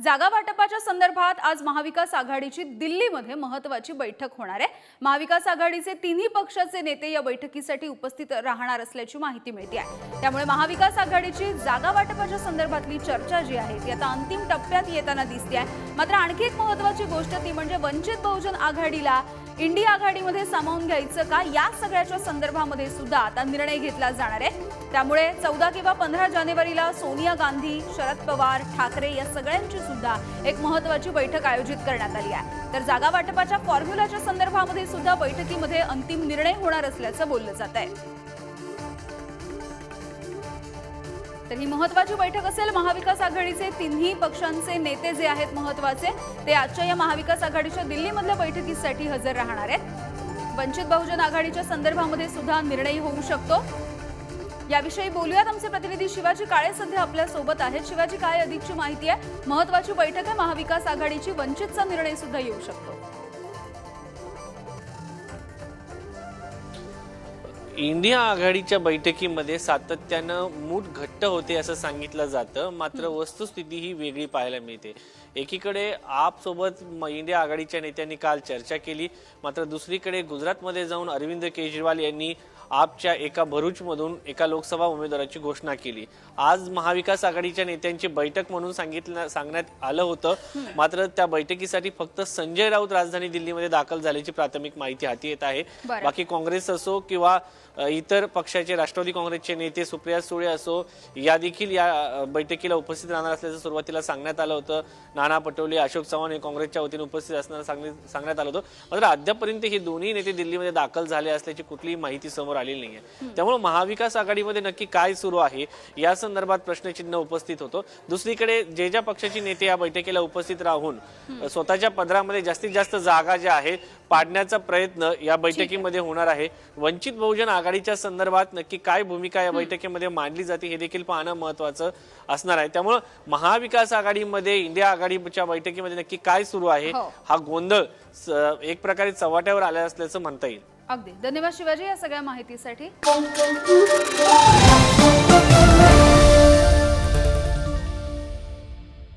जागा वाटपाच्या संदर्भात आज महाविकास आघाडीची दिल्लीमध्ये महत्वाची बैठक होणार आहे. महाविकास आघाडीचे तिन्ही पक्षाचे नेते या बैठकीसाठी उपस्थित राहणार असल्याची माहिती मिळते आहे. त्यामुळे महाविकास आघाडीची जागा वाटपाच्या संदर्भातली चर्चा जी आहे ती आता अंतिम टप्प्यात येताना दिसते आहे. मात्र आणखी एक महत्वाची गोष्ट ती म्हणजे वंचित बहुजन आघाडीला इंडिया आघाडीमध्ये सामावून घ्यायचं का? या सगळ्याच्या संदर्भामध्ये सुद्धा आता निर्णय घेतला जाणार आहे. त्यामुळे चौदा किंवा पंधरा जानेवारीला सोनिया गांधी शरद पवार ठाकरे या सगळ्यांची सुद्धा एक महत्वाची बैठक आयोजित करण्यात आली आहे. तर जागा वाटपाच्या फॉर्म्युलाच्या संदर्भामध्ये सुद्धा बैठकीमध्ये अंतिम निर्णय होणार असल्याचं बोललं जात आहे तर ही महत्वाची बैठक असेल. महाविकास आघाडीचे तिन्ही पक्षांचे नेते जे आहेत महत्त्वाचे ते आजच्या या महाविकास आघाडीच्या दिल्लीमधल्या बैठकीसाठी हजर राहणार आहेत. वंचित बहुजन आघाडीच्या संदर्भामध्ये सुद्धा निर्णय होऊ शकतो. याविषयी बोलूयात आमचे प्रतिनिधी शिवाजी काळे. सध्या आपल्यासोबत आहेत. शिवाजी काय अधिकची माहिती आहे? महत्वाची बैठक आहे. महाविकास आघाडीची वंचितचा निर्णय सुद्धा येऊ शकतो. इंडिया आघाडीच्या बैठकीमध्ये सातत्यानं मूठ घट्ट होते असं सांगितलं जातं मात्र वस्तुस्थिती ही वेगळी पाहायला मिळते. एकीकडे आप सोबत म- इंडिया आघाडीच्या नेत्यांनी काल चर्चा केली मात्र दुसरीकडे गुजरातमध्ये जाऊन अरविंद केजरीवाल यांनी आपच्या एका भरूचमधून एका लोकसभा उमेदवाराची घोषणा केली. आज महाविकास आघाडीच्या नेत्यांची बैठक म्हणून सांगितलं सांगण्यात आलं होतं. मात्र त्या बैठकीसाठी फक्त संजय राऊत राजधानी दिल्लीमध्ये दाखल झाल्याची प्राथमिक माहिती हाती येत आहे. बाकी काँग्रेस असो किंवा इतर पक्षाचे राष्ट्रवादी काँग्रेसचे नेते सुप्रिया सुळे असो या देखील या बैठकीला उपस्थित राहणार असल्याचं सुरुवातीला सांगण्यात आलं होतं. नाना पटोले अशोक चव्हाण हे काँग्रेसच्या वतीने उपस्थित असणार सांगणे- सांगण्यात आलं होतं. मात्र अद्यापर्यंत हे दोन्ही नेते दिल्लीमध्ये दाखल झाले असल्याची कुठलीही माहिती समोर आलेली नाहीये. त्यामुळे महाविकास आघाडीमध्ये नक्की काय सुरू आहे? या संदर्भात प्रश्नचिन्ह उपस्थित होतं. दुसरीकडे जे ज्या पक्षाची नेते या बैठकीला उपस्थित राहून स्वतःच्या पदरामध्ये जास्तीत जास्त जागा ज्या आहेत पाडण्याचा प्रयत्न या बैठकीमध्ये होणार आहे. वंचित बहुजन आघाडीच्या संदर्भात नक्की काय भूमिका या बैठकीमध्ये मांडली जाते हे देखील पाहणं महत्वाचं असणार आहे. त्यामुळं महाविकास आघाडीमध्ये इंडिया आघाडीच्या बैठकीमध्ये नक्की काय सुरू आहे? हो. हा गोंधळ एक प्रकारे चव्हाट्यावर आला असल्याचं म्हणता येईल. अगदी. धन्यवाद शिवाजी या सगळ्या माहितीसाठी.